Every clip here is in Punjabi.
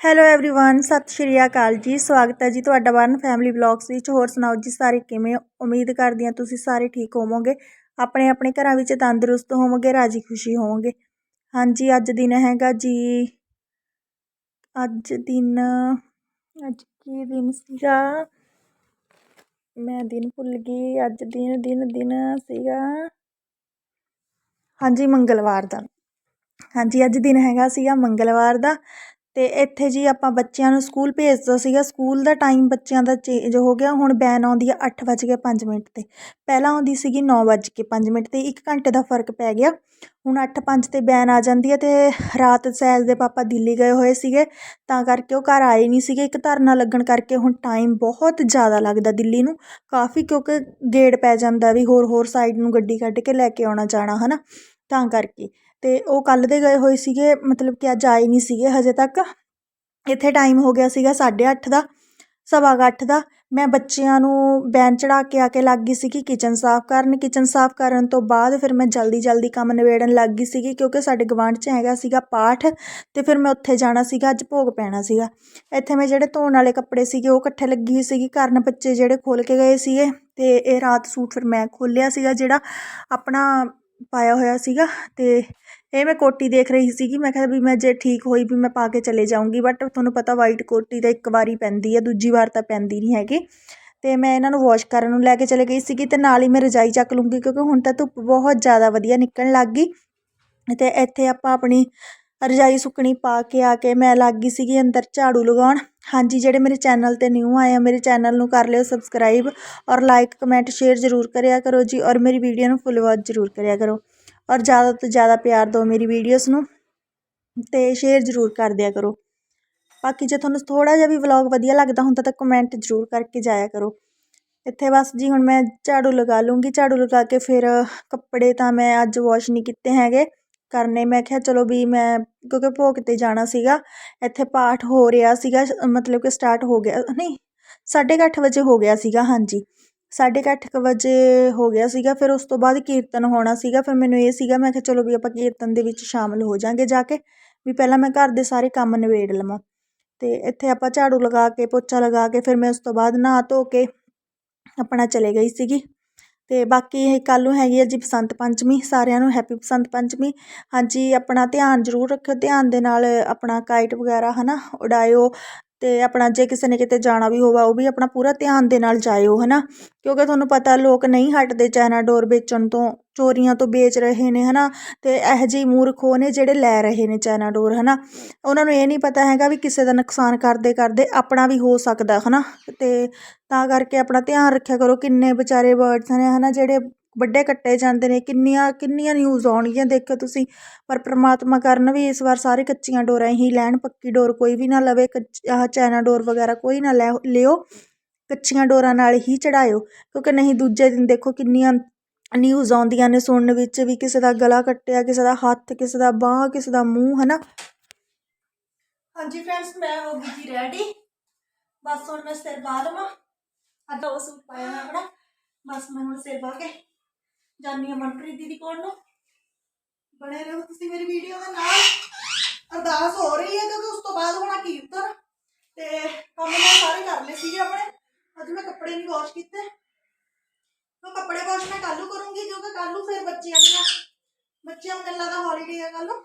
ਹੈਲੋ एवरीवन ਸਤਿ ਸ਼੍ਰੀ ਅਕਾਲ ਜੀ ਸਵਾਗਤ ਹੈ ਜੀ ਤੁਹਾਡਾ ਵਰਨ ਫੈਮਿਲੀ ਵਲੌਗਸ ਵਿੱਚ ਹੋਰ ਸੁਣਾਓ ਜੀ ਸਾਰੇ ਕਿਵੇਂ ਹੋ ਉਮੀਦ ਕਰਦੀ ਹਾਂ ਤੁਸੀਂ ਸਾਰੇ ਠੀਕ ਹੋਵੋਗੇ ਆਪਣੇ ਆਪਣੇ ਘਰਾਂ ਵਿੱਚ ਤੰਦਰੁਸਤ ਹੋਵੋਗੇ ਰਾਜੀ ਖੁਸ਼ੀ ਹੋਵੋਗੇ ਹਾਂਜੀ ਅੱਜ ਦਿਨ ਹੈਗਾ ਜੀ ਅੱਜ ਦਿਨ ਅੱਜ ਕੀ ਦਿਨ ਸੀਗਾ ਮੈਂ ਦਿਨ ਭੁੱਲ ਗਈ ਅੱਜ ਦਿਨ ਦਿਨ ਦਿਨ ਸੀਗਾ ਹਾਂਜੀ ਮੰਗਲਵਾਰ ਦਾ ਹਾਂਜੀ ਅੱਜ ਦਿਨ ਹੈਗਾ ਸੀਗਾ ਮੰਗਲਵਾਰ ਦਾ ਅਤੇ ਇੱਥੇ ਜੀ ਆਪਾਂ ਬੱਚਿਆਂ ਨੂੰ ਸਕੂਲ ਭੇਜਦਾ ਸੀਗਾ। ਸਕੂਲ ਦਾ ਟਾਈਮ ਬੱਚਿਆਂ ਦਾ ਚੇਂਜ ਹੋ ਗਿਆ। ਹੁਣ ਵੈਨ ਆਉਂਦੀ ਆ ਅੱਠ ਵੱਜ ਕੇ ਪੰਜ ਮਿੰਟ 'ਤੇ। ਪਹਿਲਾਂ ਆਉਂਦੀ ਸੀਗੀ ਨੌ ਵੱਜ ਕੇ ਪੰਜ ਮਿੰਟ 'ਤੇ। ਇੱਕ ਘੰਟੇ ਦਾ ਫ਼ਰਕ ਪੈ ਗਿਆ। ਹੁਣ ਅੱਠ ਪੰਜ 'ਤੇ ਵੈਨ ਆ ਜਾਂਦੀ ਹੈ ਅਤੇ ਰਾਤ ਸਹਿਜ ਦੇ ਪਾਪਾ ਦਿੱਲੀ ਗਏ ਹੋਏ ਸੀਗੇ। ਤਾਂ ਕਰਕੇ ਉਹ ਘਰ ਆਏ ਨਹੀਂ ਸੀਗੇ। ਇੱਕ ਧਰਨਾ ਲੱਗਣ ਕਰਕੇ ਹੁਣ ਟਾਈਮ ਬਹੁਤ ਜ਼ਿਆਦਾ ਲੱਗਦਾ ਦਿੱਲੀ ਨੂੰ। ਕਾਫੀ ਕਿਉਂਕਿ ਗੇੜ ਪੈ ਜਾਂਦਾ ਵੀ ਹੋਰ ਹੋਰ ਸਾਈਡ ਨੂੰ ਗੱਡੀ ਕੱਢ ਕੇ ਲੈ ਕੇ ਆਉਣਾ ਜਾਣਾ ਹੈ ਨਾ ਤਾਂ ਕਰਕੇ। ਅਤੇ ਉਹ ਕੱਲ੍ਹ ਦੇ ਗਏ ਹੋਏ ਸੀਗੇ, ਮਤਲਬ ਕਿ ਅੱਜ ਆਏ ਨਹੀਂ ਸੀਗੇ ਹਜੇ ਤੱਕ। ਇੱਥੇ ਟਾਈਮ ਹੋ ਗਿਆ ਸੀਗਾ ਸਾਢੇ ਅੱਠ ਦਾ, ਸਵਾ ਕੁ ਅੱਠ ਦਾ। ਮੈਂ ਬੱਚਿਆਂ ਨੂੰ ਵੈਨ ਚੜਾ ਕੇ ਆ ਕੇ ਲੱਗ ਗਈ ਸੀਗੀ ਕਿਚਨ ਸਾਫ਼ ਕਰਨ। ਕਿਚਨ ਸਾਫ਼ ਕਰਨ ਤੋਂ ਬਾਅਦ ਫਿਰ ਮੈਂ ਜਲਦੀ ਜਲਦੀ ਕੰਮ ਨਿਬੇੜਨ ਲੱਗ ਗਈ ਸੀਗੀ ਕਿਉਂਕਿ ਸਾਡੇ ਗਵਾਂਢ 'ਚ ਹੈਗਾ ਸੀਗਾ ਪਾਠ ਅਤੇ ਫਿਰ ਮੈਂ ਉੱਥੇ ਜਾਣਾ ਸੀਗਾ, ਅੱਜ ਭੋਗ ਪੈਣਾ ਸੀਗਾ। ਇੱਥੇ ਮੈਂ ਜਿਹੜੇ ਧੋਣ ਵਾਲੇ ਕੱਪੜੇ ਸੀਗੇ ਉਹ ਇਕੱਠੇ ਲੱਗੀ ਹੋਈ ਸੀਗੀ ਕਰਨ ਬੱਚੇ ਜਿਹੜੇ ਖੋਲ੍ਹ ਕੇ ਗਏ ਸੀਗੇ ਅਤੇ ਇਹ ਰਾਤ ਸੂਟ ਫਿਰ ਮੈਂ ਖੋਲ੍ਹਿਆ ਸੀਗਾ ਜਿਹੜਾ ਆਪਣਾ ਪਾਇਆ ਹੋਇਆ ਸੀਗਾ ਅਤੇ ਇਹ ਮੈਂ ਕੋਟੀ ਦੇਖ ਰਹੀ ਸੀਗੀ, ਮੈਂ ਕਿਹਾ ਵੀ ਮੈਂ ਜੇ ਠੀਕ ਹੋਈ ਵੀ ਮੈਂ ਪਾ ਕੇ ਚਲੇ ਜਾਊਂਗੀ ਬਟ ਤੁਹਾਨੂੰ ਪਤਾ ਵਾਈਟ ਕੋਟੀ ਤਾਂ ਇੱਕ ਵਾਰੀ ਪੈਂਦੀ ਹੈ ਦੂਜੀ ਵਾਰ ਤਾਂ ਪੈਂਦੀ ਨਹੀਂ ਹੈਗੀ। ਅਤੇ ਮੈਂ ਇਹਨਾਂ ਨੂੰ ਵਾਸ਼ ਕਰਨ ਨੂੰ ਲੈ ਕੇ ਚਲੇ ਗਈ ਸੀਗੀ ਅਤੇ ਨਾਲ ਹੀ ਮੈਂ ਰਜਾਈ ਚੱਕ ਲੂੰਗੀ ਕਿਉਂਕਿ ਹੁਣ ਤਾਂ ਧੁੱਪ ਬਹੁਤ ਜ਼ਿਆਦਾ ਵਧੀਆ ਨਿਕਲਣ ਲੱਗ ਗਈ। ਅਤੇ ਇੱਥੇ ਆਪਾਂ ਆਪਣੀ ਰਜਾਈ ਸੁੱਕਣੀ ਪਾ ਕੇ ਆ ਕੇ ਮੈਂ ਲੱਗ ਗਈ ਸੀਗੀ ਅੰਦਰ ਝਾੜੂ ਲਗਾਉਣ। ਹਾਂਜੀ, ਜਿਹੜੇ ਮੇਰੇ ਚੈਨਲ 'ਤੇ ਨਿਊ ਆਏ ਆ, ਮੇਰੇ ਚੈਨਲ ਨੂੰ ਕਰ ਲਿਓ ਸਬਸਕ੍ਰਾਈਬ ਔਰ ਲਾਈਕ ਕਮੈਂਟ ਸ਼ੇਅਰ ਜ਼ਰੂਰ ਕਰਿਆ ਕਰੋ ਜੀ ਔਰ ਮੇਰੀ ਵੀਡੀਓ ਨੂੰ ਫੁੱਲ ਵਾਚ ਜ਼ਰੂਰ ਕਰਿਆ ਕਰੋ ਔਰ ਜ਼ਿਆਦਾ ਤੋਂ ਜ਼ਿਆਦਾ ਪਿਆਰ ਦਿਓ ਮੇਰੀ ਵੀਡੀਓਜ਼ ਨੂੰ ਅਤੇ ਸ਼ੇਅਰ ਜ਼ਰੂਰ ਕਰ ਦਿਆ ਕਰੋ। ਬਾਕੀ ਜੇ ਤੁਹਾਨੂੰ ਥੋੜ੍ਹਾ ਜਿਹਾ ਵੀ ਵਲੌਗ ਵਧੀਆ ਲੱਗਦਾ ਹੁੰਦਾ ਤਾਂ ਕਮੈਂਟ ਜ਼ਰੂਰ ਕਰਕੇ ਜਾਇਆ ਕਰੋ। ਇੱਥੇ ਬਸ ਜੀ ਹੁਣ ਮੈਂ ਝਾੜੂ ਲਗਾ ਲੂੰਗੀ, ਝਾੜੂ ਲਗਾ ਕੇ ਫਿਰ ਕੱਪੜੇ ਤਾਂ ਮੈਂ ਅੱਜ ਵਾਸ਼ ਨਹੀਂ ਕੀਤੇ ਹੈਗੇ। ਕਰਨੇ। ਮੈਂ ਕਿਹਾ, ਚਲੋ ਵੀ ਮੈਂ, ਕਿਉਂਕਿ ਭੋਗ 'ਤੇ ਜਾਣਾ ਸੀਗਾ, ਇੱਥੇ ਪਾਠ ਹੋ ਰਿਹਾ ਸੀਗਾ ਮਤਲਬ ਕਿ ਸਟਾਰਟ ਹੋ ਗਿਆ, ਨਹੀਂ, ਸਾਢੇ ਕੁ ਅੱਠ ਵਜੇ ਹੋ ਗਿਆ ਸੀਗਾ, ਹਾਂਜੀ। ਸਾਢੇ ਕੁ ਅੱਠ ਕੁ ਵਜੇ ਹੋ ਗਿਆ ਸੀਗਾ, ਫਿਰ ਉਸ ਤੋਂ ਬਾਅਦ ਕੀਰਤਨ ਹੋਣਾ ਸੀਗਾ, ਫਿਰ ਮੈਨੂੰ ਇਹ ਸੀਗਾ, ਮੈਂ ਕਿਹਾ, ਚਲੋ ਵੀ ਆਪਾਂ ਕੀਰਤਨ ਦੇ ਵਿੱਚ ਸ਼ਾਮਲ ਹੋ ਜਾਂਗੇ ਜਾ ਕੇ, ਵੀ ਪਹਿਲਾਂ ਮੈਂ ਘਰ ਦੇ ਸਾਰੇ ਕੰਮ ਨਿਬੇੜ ਲਵਾਂ। ਅਤੇ ਇੱਥੇ ਆਪਾਂ ਝਾੜੂ ਲਗਾ ਕੇ, ਪੋਚਾ ਲਗਾ ਕੇ, ਫਿਰ ਮੈਂ ਉਸ ਤੋਂ ਬਾਅਦ ਨਹਾ ਧੋ ਕੇ ਆਪਣਾ ਚਲੇ ਗਈ ਸੀਗੀ। ਅਤੇ ਬਾਕੀ ਇਹ ਕੱਲ੍ਹ ਨੂੰ ਹੈਗੀ ਹੈ ਜੀ ਬਸੰਤ ਪੰਚਮੀ, ਸਾਰਿਆਂ ਨੂੰ ਹੈਪੀ ਬਸੰਤ ਪੰਚਮੀ। ਹਾਂਜੀ, ਆਪਣਾ ਧਿਆਨ ਜ਼ਰੂਰ ਰੱਖਿਓ, ਧਿਆਨ ਦੇ ਨਾਲ ਆਪਣਾ ਕਾਈਟ ਵਗੈਰਾ ਹੈ ਨਾ ਉਡਾਇਓ ਅਤੇ ਆਪਣਾ ਜੇ ਕਿਸੇ ਨੇ ਕਿਤੇ ਜਾਣਾ ਵੀ ਹੋਵੇ ਉਹ ਵੀ ਆਪਣਾ ਪੂਰਾ ਧਿਆਨ ਦੇ ਨਾਲ ਜਾਇਓ ਹੈ ਨਾ ਕਿਉਂਕਿ ਤੁਹਾਨੂੰ ਪਤਾ ਲੋਕ ਨਹੀਂ ਹਟਦੇ ਚਾਈਨਾ ਡੋਰ ਵੇਚਣ ਤੋਂ। ਚੋਰੀਆਂ ਤੋਂ ਵੇਚ ਰਹੇ ਨੇ ਹੈ ਨਾ ਅਤੇ ਇਹੋ ਜਿਹੇ ਮੂਰਖ ਉਹ ਨੇ ਜਿਹੜੇ ਲੈ ਰਹੇ ਨੇ ਚਾਈਨਾ ਡੋਰ ਹੈ ਨਾ ਉਹਨਾਂ ਨੂੰ ਇਹ ਨਹੀਂ ਪਤਾ ਹੈਗਾ ਵੀ ਕਿਸੇ ਦਾ ਨੁਕਸਾਨ ਕਰਦੇ ਕਰਦੇ ਆਪਣਾ ਵੀ ਹੋ ਸਕਦਾ ਹੈ ਨਾ ਅਤੇ ਤਾਂ ਕਰਕੇ ਆਪਣਾ ਧਿਆਨ ਰੱਖਿਆ ਕਰੋ ਕਿੰਨੇ ਵਿਚਾਰੇ ਬਰਡਸ ਨੇ ਹੈ ਨਾ ਜਿਹੜੇ ਵੱਡੇ ਕੱਟੇ ਜਾਂਦੇ ਨੇ, ਕਿੰਨੀਆਂ ਕਿੰਨੀਆਂ ਨਿਊਜ਼ ਆਉਣਗੀਆਂ ਦੇਖੋ ਤੁਸੀਂ। ਪਰ ਪ੍ਰਮਾਤਮਾ ਕਰਨ ਵੀ ਇਸ ਵਾਰ ਸਾਰੇ ਕੱਚੀਆਂ ਡੋਰਾਂ ਹੀ ਲੈਣ, ਪੱਕੀ ਡੋਰ ਕੋਈ ਵੀ ਨਾ ਲਵੇ ਆਹ ਚਾਈਨਾ ਡੋਰ ਵਗੈਰਾ ਕੋਈ ਨਾ ਲੈ, ਲਿਓ। ਕੱਚੀਆਂ ਡੋਰਾਂ ਨਾਲ ਹੀ ਚੜਾਇਓ, ਕਿਉਂਕਿ ਨਹੀਂ, ਦੂਜੇ ਦਿਨ ਦੇਖੋ ਕਿੰਨੀਆਂ ਨਿਊਜ਼ ਆਉਂਦੀਆਂ ਨੇ ਸੁਣਨ ਵਿੱਚ ਵੀ ਕਿਸੇ ਦਾ ਗਲਾ ਕੱਟਿਆ, ਕਿਸੇ ਦਾ ਹੱਥ, ਕਿਸੇ ਦਾ ਬਾਹ, ਕਿਸੇ ਦਾ ਮੂੰਹ ਹੈ ਨਾ ਹਾਂਜੀ ਫਰੈਂਡਸ ਮੈਂ ਹੋ ਗਈ ਜੀ ਰੈਡੀ ਬਸ ਹੁਣ ਮੈਂ ਸਿਰ ਪਾ ਲਵਾਂ। ਅੱਧਾ ਉਹ ਸੂਟ ਪਾਇਆ ਮੈਂ ਆਪਣਾ। ਬਸ ਮੈਂ ਹੁਣ ਸਿਰ ਪਾ ਕੇ ਜਾਨੀ ਆ ਮਨਪ੍ਰੀਤ ਦੀਦੀ ਕੋਲ ਨੂੰ। ਬਣੇ ਰਹੋ ਤੁਸੀਂ ਮੇਰੀ ਵੀਡੀਓ ਦੇ ਨਾਲ। ਅਰਦਾਸ ਹੋ ਰਹੀ ਹੈ ਕਿਉਂਕਿ ਉਸ ਤੋਂ ਬਾਅਦ ਹੋਣਾ ਕੀਰਤਨ। ਤੇ ਕੰਮ ਮੈਂ ਸਾਰੇ ਕਰ ਲਏ ਸੀਗੇ ਆਪਣੇ। ਅੱਜ ਮੈਂ ਕੱਪੜੇ ਨਹੀਂ ਵਾਸ਼ ਕੀਤੇ। ਮੈਂ ਕੱਪੜੇ ਵਾਸ਼ ਮੈਂ ਕੱਲ੍ਹ ਨੂੰ ਕਰੂੰਗੀ, ਕਿਉਂਕਿ ਕੱਲ੍ਹ ਨੂੰ ਫਿਰ ਬੱਚਿਆਂ ਦੀਆਂ, ਬੱਚਿਆਂ ਨੂੰ ਮੈਨੂੰ ਲੱਗਦਾ ਹੌਲੀਡੇ ਆ ਕੱਲ੍ਹ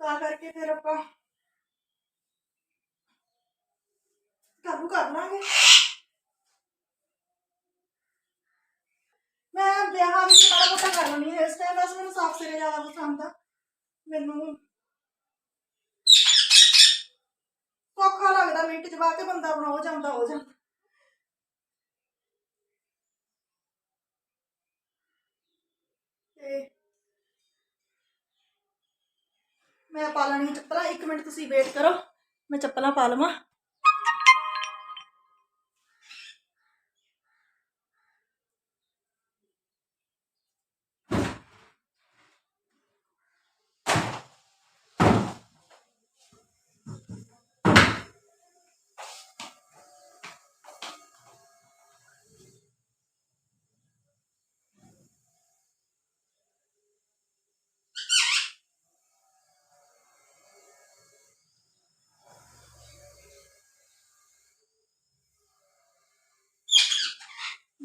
ਤਾਂ ਕਰਕੇ ਫਿਰ ਆਪਾਂ ਕੱਲ੍ਹ ਨੂੰ ਕਰ ਲਾਂਗੇ। ਮੈਂ ਵਿਆਹਾਂ ਵਿੱਚ ਬੜਾ ਮੋਟਾ ਕਰ ਲੈਂਦੀ ਹਾਂ, ਇਸ ਟਾਈਮ ਬਸ ਮੈਨੂੰ ਸਾਫ਼ ਸਿਰੇ ਜ਼ਿਆਦਾ ਪਸੰਦ ਆ। ਮੈਨੂੰ ਸੌਖਾ ਲੱਗਦਾ ਮਿੰਟ ਚ ਬਾਅਦ ਤੇ ਬੰਦਾ ਆਪਣਾ ਹੋ ਜਾਂਦਾ ਹੋ ਜਾਂਦਾ। ਤੇ ਮੈਂ ਪਾ ਲੈਣੀ ਚੱਪਲਾਂ। ਇੱਕ ਮਿੰਟ ਤੁਸੀਂ ਵੇਟ ਕਰੋ ਮੈਂ ਚੱਪਲਾਂ ਪਾ ਲਵਾਂ।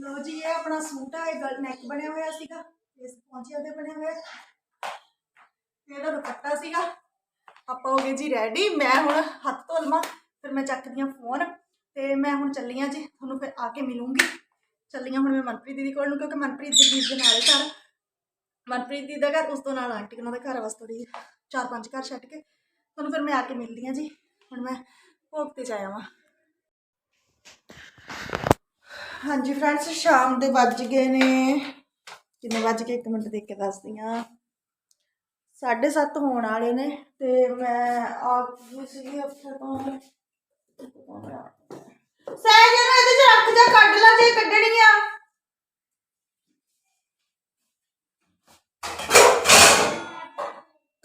ਲੋ ਜੀ, ਇਹ ਆਪਣਾ ਸੂਟ ਆ, ਇਹ ਗਲ ਨੈਕ ਬਣਿਆ ਹੋਇਆ ਸੀਗਾ, ਇਸ ਪਹੁੰਚਿਆ ਤੇ ਬਣਿਆ ਹੋਇਆ। ਤੇ ਇਹਦਾ ਦੁਪੱਟਾ ਸੀਗਾ। ਆਪਾਂ ਹੋ ਗਏ ਜੀ ਰੈਡੀ ਮੈਂ ਹੁਣ ਹੱਥ ਧੋ ਲਵਾਂ ਫਿਰ ਮੈਂ ਚੱਕਦੀ ਹਾਂ ਫੋਨ ਤੇ ਮੈਂ ਹੁਣ ਚੱਲੀ ਹਾਂ ਜੀ, ਤੁਹਾਨੂੰ ਫਿਰ ਆ ਕੇ ਮਿਲੂੰਗੀ। ਚੱਲੀ ਹਾਂ ਹੁਣ ਮੈਂ ਮਨਪ੍ਰੀਤ ਦੀਦੀ ਕੋਲ ਨੂੰ, ਕਿਉਂਕਿ ਮਨਪ੍ਰੀਤ ਦੀ ਦੇ ਨਾਲ ਘਰ ਮਨਪ੍ਰੀਤ ਦੀਦੀ ਦਾ ਘਰ, ਉਸ ਤੋਂ ਨਾਲ ਆਂਟੀ ਉਹਨਾਂ ਦਾ ਘਰ ਬਸ ਥੋੜੀ ਚਾਰ ਪੰਜ ਘਰ ਛੱਡ ਕੇ। ਤੁਹਾਨੂੰ ਫਿਰ ਮੈਂ ਆ ਕੇ ਮਿਲਦੀ ਹਾਂ ਜੀ। ਹੁਣ ਮੈਂ ਭੋਗ ਤੇ ਜਾਇਆ ਵਾਂ। ਹਾਂਜੀ ਫਰੈਂਡਸ ਸ਼ਾਮ ਦੇ ਵੱਜ ਗਏ ਨੇ। ਕਿੰਨੇ ਵੱਜ ਕੇ 1 ਮਿੰਟ ਦੇਖ ਕੇ ਦੱਸਦੀ ਹਾਂ। 7:30 ਹੋਣ ਵਾਲੇ ਨੇ ਤੇ ਮੈਂ ਆ ਗਈ ਸੀਗੀ ਉੱਥੇ ਤੋਂ। ਸਹਿਜ ਨੂੰ ਇਹਦੇ ਚ ਰੱਖ ਜਾ, ਕੱਢ ਲਾ ਜੇ ਕੱਢਣੀਆਂ।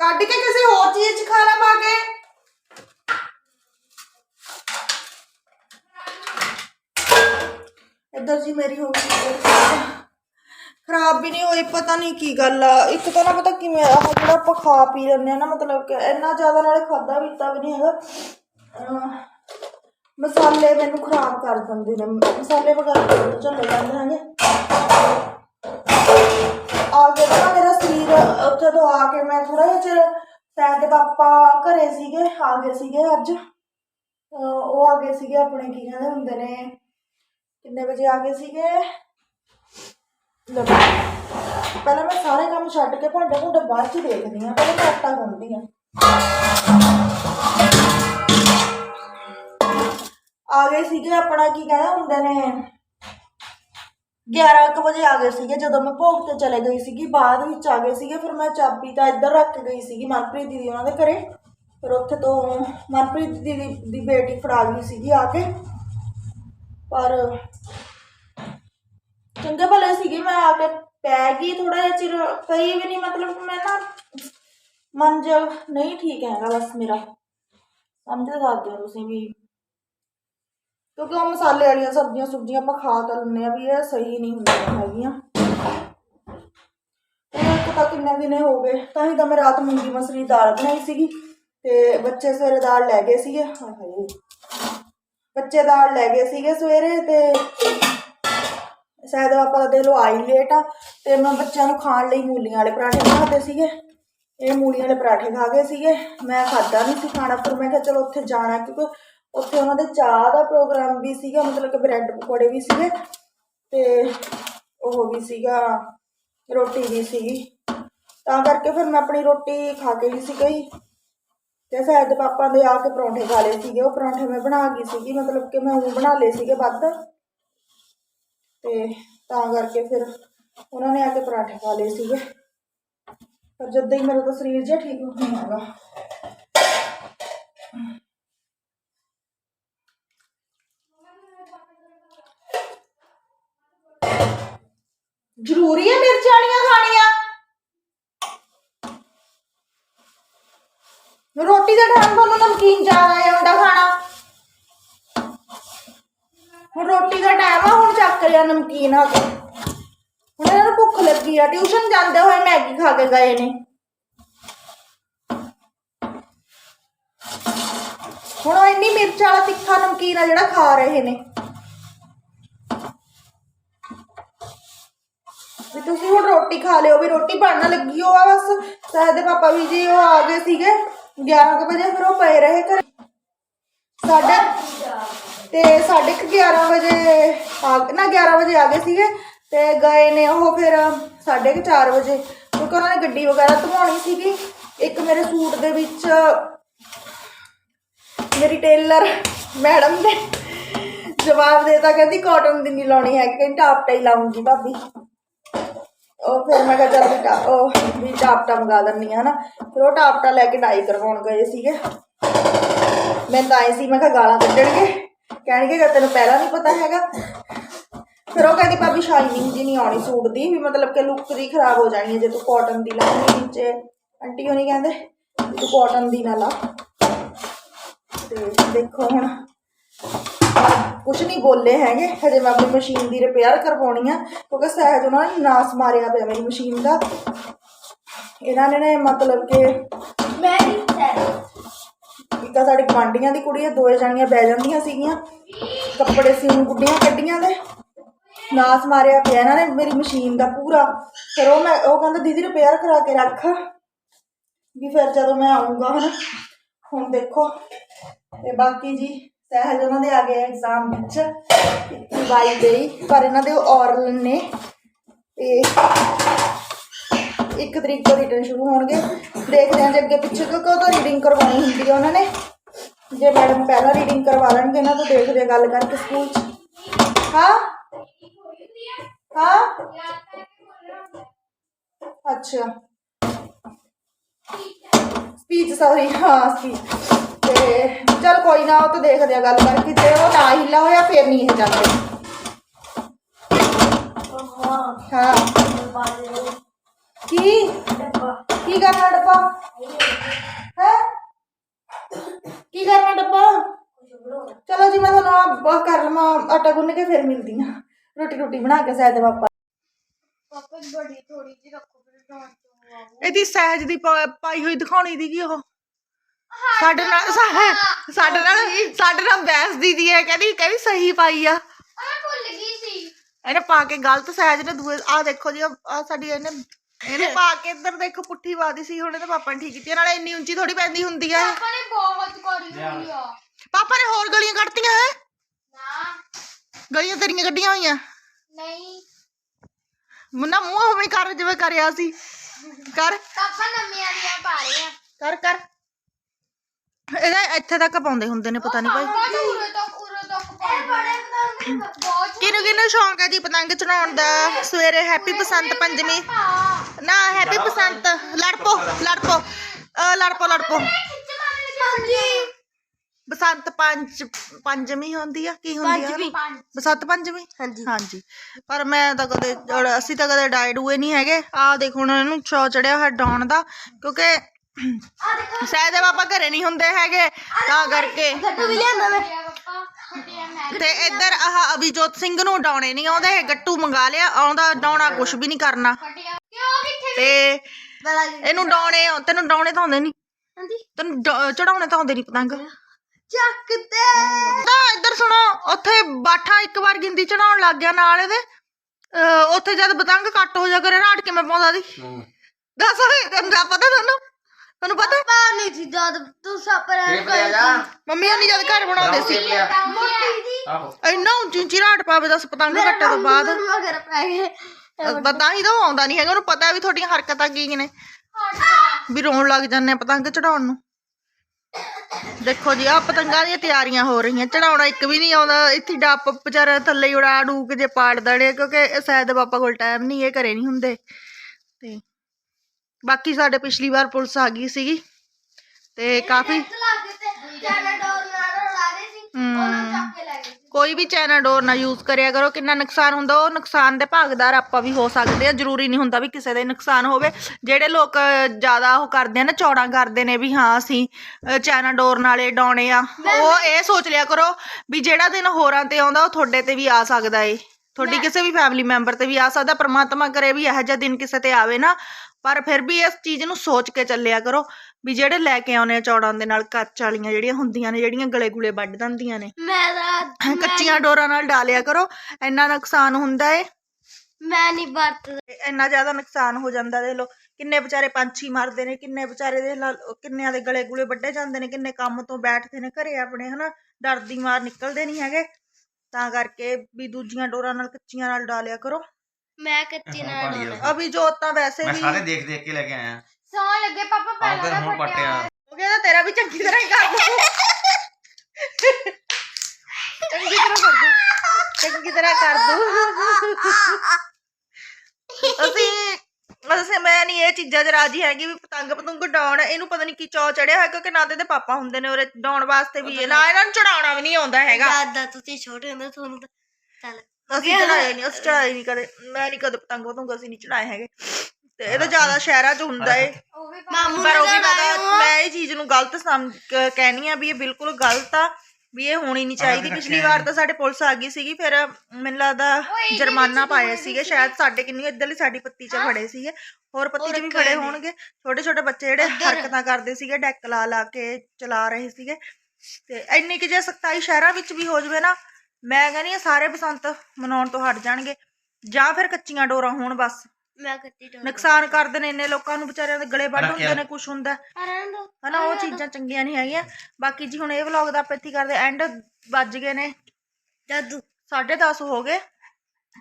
ਕੱਢ ਕੇ ਕਿਸੇ ਹੋਰ ਚੀਜ਼ ਚ ਖਾ ਲਾ ਪਾ ਕੇ। ਇੱਧਰ ਜੀ ਮੇਰੀ ਹੋ ਗਈ ਖਰਾਬ ਵੀ ਨਹੀਂ ਹੋਈ, ਪਤਾ ਨਹੀਂ ਕੀ ਗੱਲ ਆ। ਇੱਕ ਤਾਂ ਨਾ ਪਤਾ ਕਿਵੇਂ ਆਹ ਜਿਹੜਾ ਆਪਾਂ ਖਾ ਪੀ ਲੈਂਦੇ ਆ ਨਾ, ਮਤਲਬ ਕਿ ਇੰਨਾ ਜ਼ਿਆਦਾ ਨਾਲੇ ਖਾਦਾ ਪੀਤਾ ਵੀ ਨਹੀਂ ਹੈਗਾ। ਮਸਾਲੇ ਮੈਨੂੰ ਖਰਾਬ ਕਰ ਦਿੰਦੇ ਨੇ, ਮਸਾਲੇ ਵਗੈਰਾ ਤਾਂ ਜਾਂਦੇ ਹੈਗੇ। ਆ ਕੇ ਤਾਂ ਮੇਰਾ ਸਰੀਰ ਉੱਥੇ ਤੋਂ ਆ ਕੇ ਮੈਂ ਥੋੜਾ ਜਿਹਾ ਚਿਰ ਸੈਦ ਦੇ ਪਾਪਾ ਘਰੇ ਸੀਗੇ, ਆ ਗਏ ਸੀਗੇ ਅੱਜ। ਉਹ ਆ ਗਏ ਸੀਗੇ ਆਪਣੇ ਕੀ ਕਹਿੰਦੇ ਹੁੰਦੇ ਨੇ ਕਿੰਨੇ ਵਜੇ ਆ ਗਏ ਸੀਗੇ? ਲਓ, ਪਹਿਲਾਂ ਮੈਂ ਸਾਰੇ ਕੰਮ ਛੱਡ ਕੇ ਭਾਂਡੇ ਭੁੰਡੇ ਬਾਅਦ ਚ ਹੀ ਦੇਖਦੀ ਹਾਂ, ਪਹਿਲਾਂ ਮੈਂ ਆਟਾ ਗੁੰਨਦੀ ਹਾਂ। ਆ ਗਏ ਸੀਗੇ ਆਪਣਾ ਕੀ ਕਹਿੰਦੇ ਹੁੰਦੇ ਨੇ? 11 ਕੁ ਵਜੇ ਆ ਗਏ ਸੀਗੇ, ਜਦੋਂ ਮੈਂ ਭੋਗ ਤੇ ਚਲੇ ਗਈ ਸੀਗੀ, ਬਾਅਦ ਵਿੱਚ ਆ ਗਏ ਸੀਗੇ, ਫਿਰ ਮੈਂ ਚਾਬੀ ਤਾਂ ਇੱਧਰ ਰੱਖ ਕੇ ਗਈ ਸੀਗੀ, ਮਨਪ੍ਰੀਤ ਦੀਦੀ ਉਹਨਾਂ ਦੇ ਘਰੇ। ਫਿਰ ਉੱਥੇ ਤੋਂ ਮਨਪ੍ਰੀਤ ਦੀਦੀ ਦੀ ਬੇਟੀ ਫੜਾ ਗਈ ਸੀਗੀ ਆ ਕੇ। ਪਰ ਚੰਗੇ ਭਲੇ ਸੀਗੇ, ਮੈਂ ਆ ਕੇ ਪੈ ਗਈ ਥੋੜਾ ਜਿਹਾ ਚਿਰ ਕਈ ਵੀ ਨਹੀਂ ਮਤਲਬ ਮੈਂ ਨਾ ਮਨ ਜ ਨਹੀਂ ਠੀਕ ਹੈਗਾ ਬਸ ਮੇਰਾ। ਸਮਝ ਸਕਦੇ ਹੋ ਤੁਸੀਂ ਵੀ। ਕਿਉਂਕਿ ਉਹ ਮਸਾਲੇ ਵਾਲੀਆਂ ਸਬਜ਼ੀਆਂ ਸੁਬਜ਼ੀਆਂ ਆਪਾਂ ਖਾ ਤਾਂ ਲੈਂਦੇ ਆ ਵੀ ਇਹ ਸਹੀ ਨਹੀਂ ਹੁੰਦੀਆਂ ਹੈਗੀਆਂ। ਹੁਣ ਪਤਾ ਕਿੰਨੇ ਦਿਨੇ ਹੋ ਗਏ, ਤਾਂ ਹੀ ਤਾਂ ਮੈਂ ਰਾਤ ਮੂੰਗੀ ਮਸਰੀ ਦਾਲ ਬਣਾਈ ਸੀਗੀ ਤੇ ਬੱਚੇ ਸਵੇਰੇ ਦਾਲ ਲੈ ਗਏ ਸੀਗੇ। ਹਾਏ ਹਾਏ। ਬੱਚੇ ਦਾਲ ਲੈ ਗਏ ਸੀਗੇ ਸਵੇਰੇ ਤੇ ਸ਼ਾਇਦ ਆਪਾਂ ਦਾ ਦੇ ਲੋ ਆਈ ਲੇਟ ਆ ਤੇ ਮੈਂ ਬੱਚਿਆਂ ਨੂੰ ਖਾਣ ਲਈ ਮੂਲੀਆਂ ਵਾਲੇ ਪਰਾਠੇ ਬਣਾਤੇ ਸੀਗੇ। ਇਹ ਮੂਲੀਆਂ ਵਾਲੇ ਪਰਾਠੇ ਖਾ ਗਏ ਸੀਗੇ। ਮੈਂ ਖਾਦਾ ਨਹੀਂ ਸੀ ਖਾਣਾ ਪਰ ਮੈਂ ਕਿਹਾ ਚਲੋ ਉੱਥੇ ਜਾਣਾ ਕਿਉਂਕਿ ਉੱਥੇ ਉਹਨਾਂ ਦੇ ਚਾਹ ਦਾ ਪ੍ਰੋਗਰਾਮ ਵੀ ਸੀਗਾ, ਮਤਲਬ ਕਿ ਬ੍ਰੈਡ ਪਕੌੜੇ ਵੀ ਸੀਗੇ ਤੇ ਉਹ ਵੀ ਸੀਗਾ, ਰੋਟੀ ਵੀ ਸੀਗੀ। ਤਾਂ ਕਰਕੇ ਫਿਰ ਮੈਂ ਆਪਣੀ ਰੋਟੀ ਖਾ ਕੇ ਹੀ ਸੀ ਗਈ। ਤੇ ਸ਼ਾਇਦ ਪਾਪਾ ਦੇ ਆ ਕੇ ਪਰੌਂਠੇ ਖਾ ਲਏ ਸੀਗੇ, ਉਹ ਪਰੌਂਠੇ ਮੈਂ ਬਣਾ ਗਈ ਸੀਗੀ, ਮਤਲਬ ਕਿ ਮੈਂ ਉਹ ਬਣਾ ਲਏ ਸੀਗੇ ਵੱਧ। ਤੇ ਤਾਂ ਕਰਕੇ ਫਿਰ ਉਹਨਾਂ ਨੇ ਆ ਕੇ ਪਰੌਂਠੇ ਖਾ ਲਏ ਸੀਗੇ। ਪਰ ਜਦੋਂ ਹੀ ਮੇਰਾ ਤਾਂ ਸਰੀਰ ਜਿਹਾ ਠੀਕ ਨਹੀਂ ਹੈਗਾ ਜ਼ਰੂਰੀ ਹੈ ਮਿਰਚ ਵਾਲੀਆਂ ਖਾਣੀਆਂ ਰੋਟੀ ਦਾ ਟਾਈਮ ਤੁਹਾਨੂੰ ਨਮਕੀਨ ਜ਼ਿਆਦਾ ਆ ਅੰਡਾ ਖਾਣਾ ਹੁਣ ਰੋਟੀ ਦਾ ਟਾਈਮ ਆ ਹੁਣ ਨਮਕੀਨ ਆ ਕੇ। ਹੁਣ ਇਹਨਾਂ ਨੂੰ ਭੁੱਖ ਲੱਗੀ ਆ, ਟਿਊਸ਼ਨ ਜਾਂਦੇ ਹੋਏ ਮੈਗੀ ਖਾ ਕੇ ਗਏ ਨੇ। ਹੁਣ ਉਹ ਇੰਨੀ ਮਿਰਚ ਵਾਲਾ ਤਿੱਖਾ ਨਮਕੀਨ ਆ ਜਿਹੜਾ ਖਾ ਰਹੇ ਨੇ। ਵੀ ਤੁਸੀਂ ਹੁਣ ਰੋਟੀ ਖਾ ਲਿਓ, ਵੀ ਰੋਟੀ ਬਣਨ ਲੱਗੀ ਹੋ ਆ ਬਸ। ਸਾਹਿਬ ਦੇ ਪਾਪਾ ਵੀ ਜੀ ਉਹ ਆ ਗਏ ਸੀਗੇ 11 ਕੁ ਵਜੇ ਫਿਰ ਉਹ ਪਏ ਰਹੇ ਘਰੇ। ਸਾਡੇ ਤੇ ਸਾਢੇ ਕੁ 11 ਵਜੇ ਆ ਨਾ 11 ਵਜੇ ਆ ਗਏ ਸੀਗੇ ਤੇ ਗਏ ਨੇ ਉਹ ਫਿਰ ਸਾਢੇ ਕੁ 4 ਵਜੇ, ਕਿਉਂਕਿ ਉਹਨਾਂ ਨੇ ਗੱਡੀ ਵਗੈਰਾ ਧਵਾਉਣੀ ਸੀਗੀ। ਇੱਕ ਮੇਰੇ ਸੂਟ ਦੇ ਵਿੱਚ ਮੇਰੀ ਟੇਲਰ ਮੈਡਮ ਨੇ ਜਵਾਬ ਦੇਤਾ, ਕਹਿੰਦੀ ਕਾਟਨ ਦੀ ਨਹੀਂ ਲਾਉਣੀ ਹੈ ਕਹਿੰਦੀ ਟਾਪ ਟਾਈ ਲਾਉਂਗੀ ਭਾਬੀ। ਉਹ ਫਿਰ ਮੈਂ ਕਿਹਾ ਚੱਲ ਵੀ ਟਾ, ਉਹ ਵੀ ਟਾਪਟਾ ਮੰਗਾ ਦਿੰਨੀ ਆ ਨਾ ਫਿਰ ਉਹ ਟਾਪਟਾ ਲੈ ਕੇ ਡਾਈ ਕਰਵਾਉਣ ਗਏ ਸੀਗੇ। ਮੈਂ ਤਾਂ ਆਈ ਸੀ, ਮੈਂ ਕਿਹਾ ਗਾਲਾਂ ਕੱਢਣਗੇ। ਕਹਿਣਗੇ ਕਿ ਤੈਨੂੰ ਪਹਿਲਾਂ ਨਹੀਂ ਪਤਾ ਹੈਗਾ। ਫਿਰ ਉਹ ਕਹਿੰਦੀ, ਭਾਬੀ ਸ਼ਾਈਨਿੰਗ ਜੀ ਨਹੀਂ ਆਉਣੀ ਸੂਟ ਦੀ, ਵੀ ਮਤਲਬ ਕਿ ਲੁੱਕ ਦੀ ਖਰਾਬ ਹੋ ਜਾਣੀ ਹੈ, ਜੇ ਤੂੰ ਕਾਟਨ ਦੀ ਲਾਉਣੀ ਨੀਚੇ। ਆਂਟੀ ਹੋਣੀ ਕਹਿੰਦੇ, ਤੂੰ ਕਾਟਨ ਦੀ ਨਾ ਲਾ। ਤੇ ਦੇਖੋ ਹੁਣ। ਕੁਛ ਨਹੀਂ ਬੋਲੇ ਹੈਗੇ, ਹਜੇ ਮੈਂ ਆਪਣੀ ਮਸ਼ੀਨ ਦੀ ਰਿਪੇਅਰ ਕਰਵਾਉਣੀ ਆ, ਕਿਉਂਕਿ ਸਹਿਜ ਉਹਨਾਂ ਨੇ ਨਾਸ ਮਾਰਿਆ ਪਿਆ ਮੇਰੀ ਮਸ਼ੀਨ ਦਾ। ਇਹਨਾਂ ਨੇ ਨੇ ਮਤਲਬ ਕਿ ਮੈਂ ਨਹੀਂ ਸੈਡ ਇੱਕ ਤਾਂ ਸਾਡੀ ਗੁਆਂਢੀਆਂ ਦੀ ਕੁੜੀ ਆ, ਦੋਏ ਜਾਣੀਆਂ ਬਹਿ ਜਾਂਦੀਆਂ ਸੀਗੀਆਂ। ਕੱਪੜੇ ਸੀਨ ਗੁੱਡੀਆਂ ਕੱਢੀਆਂ ਦੇ। ਨਾਸ ਮਾਰਿਆ ਪਿਆ ਇਹਨਾਂ ਨੇ, ਮੇਰੀ ਮਸ਼ੀਨ ਦਾ ਪੂਰਾ। ਫਿਰ ਉਹ ਮੈਂ, ਉਹ ਕਹਿੰਦਾ, ਦੀਦੀ ਰਿਪੇਅਰ ਕਰਾ ਕੇ ਰੱਖ। ਵੀ ਫਿਰ ਜਦੋਂ ਮੈਂ ਆਉਂਗਾ ਹੁਣ ਹੁਣ ਦੇਖੋ। ਤੇ ਬਾਕੀ ਜੀ, ਸਹਿਜ ਉਹਨਾਂ ਦੇ ਆ ਗਏ ਐਗਜ਼ਾਮ ਵਿੱਚ। ਬਾਈ ਗਈ ਪਰ ਇਹਨਾਂ ਦੇ ਔਰਲ ਨੇ। ਤੇ ਇੱਕ ਤਰੀਕ ਤੋਂ ਰਿਟਰਨ ਸ਼ੁਰੂ ਹੋਣਗੇ। ਦੇਖਦੇ ਹਾਂ ਜੇ ਅੱਗੇ ਪਿੱਛੇ ਕਿਉਂਕਿ ਉਹ ਤਾਂ ਰੀਡਿੰਗ ਕਰਵਾਉਣੀ ਹੁੰਦੀ ਹੈ ਉਹਨਾਂ ਨੇ। ਜੇ ਮੈਡਮ ਪਹਿਲਾਂ ਰੀਡਿੰਗ ਕਰਵਾ ਲੈਣਗੇ ਨਾ ਤਾਂ ਦੇਖਦੇ ਹਾਂ ਗੱਲ ਕਰਕੇ ਸਕੂਲ 'ਚ। ਹਾਂ? ਹਾਂ? ਅੱਛਾ। ਸਪੀਚ ਸੌਰੀ ਹਾਂ ਸਪੀਚ ਤੇ ਚਲ ਕੋਈ ਨਾ ਉਹ ਤਾਂ ਦੇਖਦੇ ਆ ਗੱਲ ਕਰਕੇ। ਜੇ ਉਹ ਨਾ ਹਿੱਲਾ ਹੋਇਆ ਫਿਰ ਨਹੀਂ ਇਹ ਜਾਂਦੇ। ਹਾਂ। ਕੀ? ਕੀ ਕਰਨਾ ਡੱਬਾ? ਹੈ? ਕੀ ਕਰਨਾ ਡੱਬਾ? ਚਲੋ ਜੀ ਮੈਂ ਤੁਹਾਨੂੰ ਆਹ ਕਰ ਲਵਾਂ ਆਟਾ ਗੁੰਨ ਕੇ ਫਿਰ ਮਿਲਦੀ ਹਾਂ। ਰੋਟੀ ਰੋਟੀ ਬਣਾ ਕੇ ਸਾਇਦ ਪਾਪਾ। ਪਾਪਾ ਬੜੀ ਥੋੜੀ ਜਿਹੀ ਰੱਖੋ ਫਿਰ ਡਾਂਟ ਤੋਂ ਇਹਦੀ ਸਹਿਜ ਦੀ ਪਾਈ ਹੋਈ ਦਿਖਾਉਣੀ ਦੀ ਕੀ ਉਹ? ਸਾਡੇ ਨਾਲ ਸਾਡੇ ਨਾਲ ਸਾਡੇ ਨਾਲ ਬੈਸ ਦੀਦੀ ਹੈ ਕਹਿੰਦੀ ਕਹਿੰਦੀ ਸਹੀ ਪਾਈ ਆ। ਆ ਭੁੱਲ ਗਈ ਸੀ। ਇਹਨੇ ਪਾ ਕੇ ਗਲਤ ਸਹਿਜ ਨੇ ਦੂਏ ਆ ਦੇਖੋ ਜੀ ਆ ਸਾਡੀ ਇਹਨੇ ਇਹਨੇ ਪਾ ਕੇ ਇੱਧਰ ਦੇਖੋ ਪੁੱਠੀ ਪਾਦੀ ਸੀ ਹੁਣ ਇਹਦੇ ਪਾਪਾ ਨੇ ਠੀਕ ਕੀਤੀ ਨਾਲੇ ਇੰਨੀ ਉੱਚੀ ਥੋੜੀ ਪੈਂਦੀ ਹੁੰਦੀ ਆ। ਪਾਪਾ ਨੇ ਬਹੁਤ ਕਰੀ ਹੋਈ ਆ। ਪਾਪਾ ਨੇ ਹੋਰ ਗਲੀਆਂ ਕੱਢਤੀਆਂ ਹੈ? ਨਾ। ਗਲੀਆਂ ਤੇਰੀਆਂ ਕੱਢੀਆਂ ਹੋਈਆਂ? ਨਹੀਂ। ਮੁੰਨਾ ਮੂੰਹ ਉਵੇਂ ਕਰ ਜਿਵੇਂ ਕਰਿਆ ਸੀ। ਕਰ। ਪਾਪਾ ਨਵੀਆਂ ਦੀਆਂ ਪਾ ਰਹੇ ਆ। ਕਰ ਕਰ। ਇਹਦਾ ਇੱਥੇ ਤੱਕ ਪਾਉਂਦੇ ਹੁੰਦੇ ਨੇ ਪਤਾ ਨਹੀਂ ਭਾਈ। ਪਾਪਾ ਉਰੇ ਤੱਕ ਉਰੇ ਤੱਕ ਪਾ ਇਹ ਬੜੇ ਕਿਹਨੂੰ ਕਿਹਨੂੰ ਸ਼ੌਂਕ ਹੈ ਜੀ ਪਤੰਗ ਚੜਾਉਣ ਦਾ? ਸਵੇਰੇ ਹੈਪੀ ਬਸੰਤ ਪੰਚਮੀ ਨਾ ਹੈਪੀ ਬਸੰਤ ਲੜਪੋ ਲੜਪੋ। ਲੜਪੋ ਲੜਪੋ। ਬਸੰਤ ਪੰਚ ਪੰਜਮੀ ਹੁੰਦੀ ਆ ਕੀ ਹੁੰਦੀ ਆ? ਪੰਜਵੀਂ। ਬਸੰਤ ਪੰਜਮੀ ਹਾਂਜੀ। ਹਾਂਜੀ। ਪਰ ਮੈਂ ਤਾਂ ਕਦੇ ਅਸੀਂ ਤਾਂ ਕਦੇ ਡਾਈਡ ਹੋਏ ਨਹੀਂ ਹੈਗੇ। ਆ ਦੇਖੋ ਹੁਣ ਇਹਨੂੰ ਚੌ ਚੜਿਆ ਹੋਇਆ ਡਾਉਣ ਦਾ ਕਿਉਂਕਿ ਇਹ ਪਾਪਾ ਘਰੇ ਨਹੀਂ ਹੁੰਦੇ ਹੈਗੇ ਤਾਂ ਕਰਕੇ। ਵੀ ਲਿਆਂਦਾ ਮੈਂ। ਤੇ ਇੱਧਰ ਆਹ ਅਭਿਜੋਤ ਸਿੰਘ ਨੂੰ ਡਾਉਣੇ ਨਹੀਂ ਆਉਂਦੇ ਗੱਟੂ ਮੰਗਾ ਲਿਆ ਆਉਂਦਾ ਡਾਉਣਾ ਕੁਝ ਵੀ ਨਹੀਂ ਕਰਨਾ। ਤੇ ਇਹਨੂੰ ਡਾਉਣੇ ਤੈਨੂੰ ਡਾਉਣੇ ਤਾਂ ਆਉਂਦੇ ਨਹੀਂ। ਹਾਂਜੀ। ਤੈਨੂੰ ਚੜਾਉਣੇ ਤਾਂ ਆਉਂਦੇ ਨਹੀਂ ਪਤੰਗ। ਚੱਕ ਤੇ। ਨਾ ਇੱਧਰ ਸੁਣੋ ਉੱਥੇ ਬਾਠਾ ਇੱਕ ਵਾਰ ਗਿੰਦੀ ਚੜਾਉਣ ਲੱਗ ਗਿਆ ਨਾਲ ਇਹਦੇ। ਉੱਥੇ ਜਦ ਪਤੰਗ ਕੱਟ ਹੋ ਜਾ ਕਰੇ ਰਾਟ ਕਿਵੇਂ ਪਾਉਂਦਾ ਦੀ ਦੱਸ ਤੈਨੂੰ ਤਾਂ ਪਤਾ ਤੁਹਾਨੂੰ? ਤੁਹਾਨੂੰ ਪਤਾ? ਪਾ ਨਹੀਂ ਸੀ ਜਦ ਤੂੰ ਸਪਰ ਟੇਪ ਲੈ ਜਾ। ਮੰਮੀ ਹੋਣੀ ਜਦ ਘਰ ਬਣਾਉਂਦੇ ਸੀ ਮੋਟੀ ਦੀ ਆਹੋ। ਇੰਨਾ ਉੱਚੀ ਉੱਚੀ ਰਾਟ ਪਾਵੇ ਦੱਸ ਪਤੰਗ ਕੱਟੇ ਤੋਂ ਬਾਅਦ। ਮਗਰ ਪੈ ਗਏ। ਪਤਾ ਹੀ ਤਾਂ ਉਹ ਆਉਂਦਾ ਨਹੀਂ ਹੈਗਾ ਉਹਨੂੰ ਪਤਾ ਵੀ ਤੁਹਾਡੀਆਂ ਹਰਕਤਾਂ ਕੀ ਨੇ। ਵੀ ਰੋਣ ਲੱਗ ਜਾਂਦੇ ਆ ਪਤੰਗ ਚੜਾਉਣ ਨੂੰ। ਦੇਖੋ ਜੀ ਆ ਪਤੰਗਾਂ ਦੀਆਂ ਤਿਆਰੀਆਂ ਹੋ ਰਹੀਆਂ। ਚੜਾਉਣਾ ਇੱਕ ਵੀ ਨਹੀਂ ਆਉਂਦਾ। ਇੱਥੇ ਡੱਪ ਵਿਚਾਰਾ ਥੱਲੇ ਹੀ ਉਡਾ ਡੂਕ ਜੇ ਪਾੜ ਦੜੇ ਕਿਉਂਕਿ ਇਹ ਸ਼ਾਇਦ ਪਾਪਾ ਕੋਲ ਟਾਈਮ ਨਹੀਂ ਇਹ ਘਰੇ ਨਹੀਂ ਹੁੰਦੇ। ਤੇ ਬਾਕੀ ਸਾਡੇ ਪਿਛਲੀ ਵਾਰ ਪੁਲਿਸ ਆ ਗਈ ਸੀਗੀ ਤੇ ਕਾਫੀ ਕੋਈ ਵੀ ਚਾਈਨਾ ਡੋਰ ਨਾ ਯੂਜ਼ ਕਰਿਆ ਕਰੋ ਕਿੰਨਾ ਨੁਕਸਾਨ ਹੁੰਦਾ ਉਹ ਨੁਕਸਾਨ ਦੇ ਭਾਗਦਾਰ ਆਪਾਂ ਵੀ ਹੋ ਸਕਦੇ ਆ ਜ਼ਰੂਰੀ ਨਹੀਂ ਹੁੰਦਾ ਵੀ ਕਿਸੇ ਦੇ ਨੁਕਸਾਨ ਹੋਵੇ। ਜਿਹੜੇ ਲੋਕ ਜ਼ਿਆਦਾ ਉਹ ਕਰਦੇ ਆ ਨਾ ਚੌੜਾਂ ਕਰਦੇ ਨੇ ਵੀ ਹਾਂ ਅਸੀਂ ਅ, ਚਾਈਨਾ ਡੋਰ ਨਾਲੇ ਡਾਉਣੇ ਆ ਉਹ ਇਹ ਸੋਚ ਲਿਆ ਕਰੋ ਵੀ ਜਿਹੜਾ ਦਿਨ ਹੋਰਾਂ ਤੇ ਆਉਂਦਾ ਉਹ ਤੁਹਾਡੇ ਤੇ ਵੀ ਆ ਸਕਦਾ ਏ। ਤੁਹਾਡੀ ਕਿਸੇ ਵੀ ਫੈਮਿਲੀ ਮੈਂਬਰ ਤੇ ਵੀ ਆ ਸਕਦਾ ਪ੍ਰਮਾਤਮਾ ਕਰੇ ਵੀ ਇਹੋ ਜਿਹਾ ਦਿਨ ਕਿਸੇ ਤੇ ਆਵੇ ਨਾ ਪਰ ਫਿਰ ਵੀ ਇਸ ਚੀਜ਼ ਨੂੰ ਸੋਚ ਕੇ ਚੱਲਿਆ ਕਰੋ ਵੀ ਜਿਹੜੇ ਲੈ ਕੇ ਆਉਨੇ ਆ ਚੌੜਾਂ ਦੇ ਨਾਲ ਕੱਚ ਵਾਲੀਆਂ ਜਿਹੜੀਆਂ ਹੁੰਦੀਆਂ ਨੇ ਜਿਹੜੀਆਂ ਗਲੇ ਗੁਲੇ ਵੱਢ ਦਿੰਦੀਆਂ ਨੇ। ਮੈਂ ਤਾਂ ਕੱਚੀਆਂ ਡੋਰਾਂ ਨਾਲ ਡਾਲਿਆ ਕਰੋ ਇੰਨਾ ਨੁਕਸਾਨ ਹੁੰਦਾ ਏ। ਮੈਂ ਨਹੀਂ ਵਰਤਦਾ। ਇੰਨਾ ਜ਼ਿਆਦਾ ਨੁਕਸਾਨ ਹੋ ਜਾਂਦਾ ਦੇ ਲੋ ਕਿੰਨੇ ਵਿਚਾਰੇ ਪੰਛੀ ਮਰਦੇ ਨੇ ਕਿੰਨੇ ਵਿਚਾਰੇ ਦੇ ਲਾ- ਕਿੰਨਿਆਂ ਦੇ ਗਲੇ ਗੁਲੇ ਵੱਢੇ ਜਾਂਦੇ ਨੇ ਕਿੰਨੇ ਕੰਮ ਤੋਂ ਬੈਠਦੇ ਨੇ ਘਰੇ ਆਪਣੇ ਹਨਾ ਡਰ ਦੀ ਮਾਰ ਨਿਕਲਦੇ ਨਹੀਂ ਹੈਗੇ। ਤਾਂ ਕਰਕੇ ਵੀ ਦੂਜੀਆਂ ਡੋਰਾਂ ਨਾਲ ਕੱਚੀਆਂ ਨਾਲ ਡਾਲਿਆ ਕਰੋ। ਮੈਂ ਕੱਚੀ ਨਾਲ ਆ। ਅਭੀ ਜੋਤ ਤਾਂ ਵੈਸੇ ਮੈਂ ਵੀ ਸਾਰੇ ਦੇਖ ਦੇਖ ਕੇ ਲੈ ਕੇ ਆਇਆ। ਸੌ ਲੱਗੇ ਪਾਪਾ ਆਹ ਪਹਿਲਾਂ ਫਿਰ ਨਾ ਹੁਣ ਪੱਟਿਆ। ਹੋ ਗਿਆ ਤਾਂ ਤੇਰਾ ਵੀ ਚੰਗੀ ਤਰ੍ਹਾਂ ਹੀ ਕਰ ਦੂੰ ਚੰਗੀ ਤਰ੍ਹਾਂ ਕਰ ਦੂੰ। ਚੰਗੀ ਤਰ੍ਹਾਂ ਕਰ ਦੂੰ। ਅਸੀਂ ਅਸੀਂ ਮੈਂ ਨਹੀਂ ਇਹ ਚੀਜ਼ਾਂ 'ਚ ਰਾਜੀ ਹੈਗੀ ਵੀ ਪਤੰਗ ਪਤੰਗ ਡਾਉਣ ਇਹਨੂੰ ਪਤਾ ਨਹੀਂ ਕੀ ਚੌ ਚੜਿਆ ਹੈ ਕਿਉਂਕਿ ਨਾ ਤੇ ਇਹਦੇ ਪਾਪਾ ਹੁੰਦੇ ਨੇ ਉਰੇ ਡਾਉਣ ਵਾਸਤੇ ਵੀ ਇਹ, ਨਾ ਇਹਨਾਂ ਨੂੰ ਚੜਾਉਣਾ ਵੀ ਨਹੀਂ ਆਉਂਦਾ ਹੈਗਾ। ਦਾਦਾ ਤੁਸੀਂ ਛੋਟੇ ਹੁੰਦੇ ਤੁਹਾਨੂੰ ਤਾਂ ਚੱਲ। ਅਸੀਂ ਚੜਾਏ ਨਹੀਂ ਅਸੀਂ ਚੜਾਏ ਨਹੀਂ ਕਦੇ ਮੈਂ ਨਹੀਂ ਕਦੇ ਪਤੰਗ ਪਤੰਗ ਅਸੀਂ ਨਹੀਂ ਚੜਾਏ ਹੈਗੇ। ਤੇ ਇਹ ਤਾਂ ਜ਼ਿਆਦਾ ਸ਼ਹਿਰਾਂ 'ਚ ਹੁੰਦਾ ਏ। ਮਾਮੂ ਪਰ ਉਹ ਵੀ ਮੈਂ ਤਾਂ ਮੈਂ ਇਹ ਚੀਜ਼ ਨੂੰ ਗਲਤ ਸਮਝ ਕਹਿਣੀ ਆ ਵੀ ਇਹ ਬਿਲਕੁਲ ਗਲਤ ਆ ਵੀ ਇਹ ਹੋਣੀ ਨਹੀਂ ਚਾਹੀਦੀ। ਪਿਛਲੀ ਵਾਰ ਤਾਂ ਸਾਡੇ ਪੁਲਿਸ ਆ ਗਈ ਸੀਗੀ ਫਿਰ ਮੈਨੂੰ ਲੱਗਦਾ ਜੁਰਮਾਨਾ ਪਾਇਆ ਸੀਗੇ ਸ਼ਾਇਦ ਸਾਡੇ ਕਿੰਨੀ ਇੱਧਰਲੀ ਸਾਡੀ ਪੱਤੀ 'ਚ ਫੜੇ ਸੀਗੇ। ਹੋਰ ਪੱਤੀ 'ਚ ਵੀ ਫੜੇ ਹੋਣਗੇ। ਛੋਟੇ ਛੋਟੇ ਬੱਚੇ ਜਿਹੜੇ ਹਰਕਤਾਂ ਕਰਦੇ ਸੀਗੇ ਡੈਕ ਲਾ ਲਾ ਕੇ ਚਲਾ ਰਹੇ ਸੀਗੇ। ਤੇ ਇੰਨੀ ਕਿ ਜੇ ਸਖਤਾਈ ਸ਼ਹਿਰਾਂ ਵਿੱਚ ਵੀ ਹੋ ਜਵੇ ਨਾ ਮੈਂ ਕਹਿੰਦੀ ਆ ਸਾਰੇ ਬਸੰਤ ਮਨਾਉਣ ਤੋਂ ਹਟ ਜਾਣਗੇ। ਜਾਂ ਫਿਰ ਕੱਚੀਆਂ ਡੋਰਾਂ ਹੋਣ ਬਸ। ਮੈਂ ਕੱਤੀ ਡੋਰ ਨੁਕਸਾਨ ਕਰਦੇ ਨੇ ਇੰਨੇ ਲੋਕਾਂ ਨੂੰ ਵਿਚਾਰਿਆਂ ਦੇ ਗਲੇ ਵੱਢ ਹੁੰਦੇ ਨੇ ਕੁਝ ਹੁੰਦਾ। ਦੋ ਹਨਾ ਉਹ ਚੀਜ਼ਾਂ ਚੰਗੀਆਂ ਨਹੀਂ ਹੈਗੀਆਂ। ਬਾਕੀ ਜੀ ਹੁਣ ਇਹ ਵਲੌਗ ਦਾ ਆਪਾਂ ਇੱਥੇ ਹੀ ਕਰਦੇ ਐਂਡ ਵੱਜ ਗਏ ਨੇ। ਜਾਦੂ। 10:30 ਹੋ ਗਏ।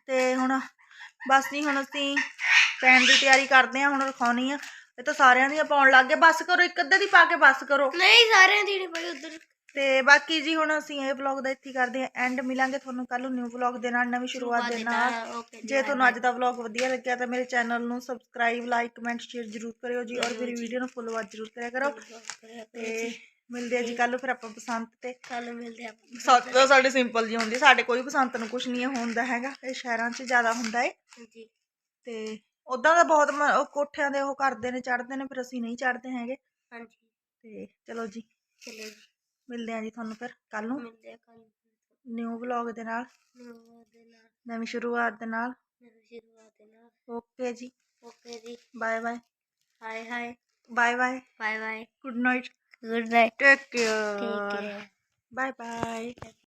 ਤੇ ਹੁਣ ਬਸ ਜੀ ਹੁਣ ਅਸੀਂ ਪੈਣ ਦੀ ਤਿਆਰੀ ਕਰਦੇ ਆ ਹੁਣ ਰਖਾਉਣੀ ਆ। ਇਹ ਤਾਂ ਸਾਰਿਆਂ ਦੀਆਂ ਪਾਉਣ ਲੱਗ ਗਏ। ਬਸ ਕਰੋ ਇੱਕ ਅੱਧੇ ਦੀ ਪਾ ਕੇ ਬਸ ਕਰੋ। ਨਹੀਂ ਸਾਰਿਆਂ ਦੀ ਨਹੀਂ ਪਈ ਉਧਰ ਤੇ ਬਾਕੀ ਜੀ ਹੁਣ ਅਸੀਂ ਇਹ ਵਲੌਗ ਦਾ ਇੱਥੇ ਹੀ ਕਰਦੇ ਆ ਐਂਡ ਮਿਲਾਂਗੇ ਤੁਹਾਨੂੰ ਕੱਲ ਨੂੰ ਨਿਊ ਵਲੌਗ ਦੇ ਨਾਲ ਨਵੀਂ ਸ਼ੁਰੂਆਤ ਦੇ ਨਾਲ। ਜੇ ਤੁਹਾਨੂੰ ਅੱਜ ਦਾ ਵਲੌਗ ਵਧੀਆ ਲੱਗਿਆ ਤਾਂ ਮੇਰੇ ਚੈਨਲ ਨੂੰ ਸਬਸਕ੍ਰਾਈਬ ਲਾਈਕ ਕਮੈਂਟ ਸ਼ੇਅਰ ਜ਼ਰੂਰ ਕਰਿਓ ਜੀ ਔਰ ਮੇਰੀ ਵੀਡੀਓ ਨੂੰ ਫੁੱਲ ਵਾਚ ਜ਼ਰੂਰ ਕਰਿਆ ਕਰੋ। ਤੇ ਮਿਲਦੇ ਆ ਜੀ ਕੱਲ ਨੂੰ ਫਿਰ ਆਪਾਂ ਬਸੰਤ ਤੇ। ਕੱਲ ਮਿਲਦੇ ਤਾਂ ਸਾਡੇ ਸਿੰਪਲ ਜੀ ਹੁੰਦੀ ਸਾਡੇ ਕੋਈ ਬਸੰਤ ਨੂੰ ਕੁਝ ਨਹੀਂ ਹੁੰਦਾ ਹੈਗਾ ਇਹ ਸ਼ਹਿਰਾਂ 'ਚ ਜ਼ਿਆਦਾ ਹੁੰਦਾ ਏ। ਜੀ। ਤੇ ਉਦਾਂ ਦਾ ਬਹੁਤ ਕੋਠਿਆਂ ਦੇ ਉਹ ਕਰਦੇ ਨੇ ਚੜ੍ਹਦੇ ਨੇ ਫਿਰ ਅਸੀਂ ਨਹੀਂ ਚੜ੍ਹਦੇ ਹੈਗੇ। ਹਾਂਜੀ। ਤੇ ਚਲੋ ਜੀ। ਚਲੋ ਜੀ। ਮਿਲਦੇ ਆ ਜੀ ਤੁਹਾਨੂੰ ਫਿਰ ਕੱਲ ਨੂੰ। ਮਿਲਦੇ ਆ ਕੱਲ ਨਿਊ ਵਲੌਗ ਦੇ ਨਾਲ। ਨਵੀਂ ਸ਼ੁਰੂਆਤ ਦੇ ਨਾਲ। ਨਵੀਂ ਸ਼ੁਰੂਆਤ ਦੇ ਨਾਲ। Okay ji. Okay ji. Bye bye hi hi bye bye bye bye good night good night take care bye bye